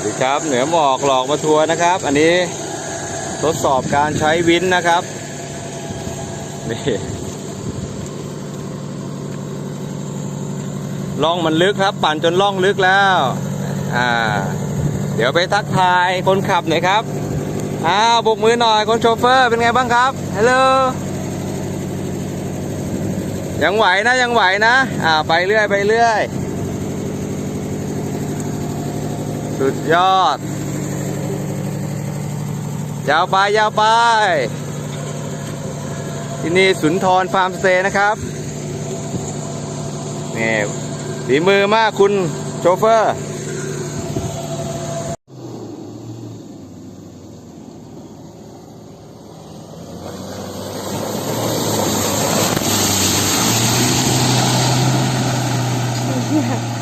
สดีครับ เหนือหมอกหลอกมาทัวร์นะครับ อันนี้ทดสอบการใช้วินนะครับนี่ล่องมันลึกครับ ปั่นจนล่องลึกแล้วอ่าเดี๋ยวไปทักทายคนขับหน่อยครับอ้าวบกมือหน่อยคนโชเฟอร์เป็นไงบ้างครับฮัลโหลยังไหวนะยังไหวนะอ่าไปเรื่อยไปเรื่อย สุดยอด ยาวไปยาวไป ที่นี่สุนทรฟาร์มสเตย์นะครับ นี่ฝีมือมากคุณโชเฟอร์เนี่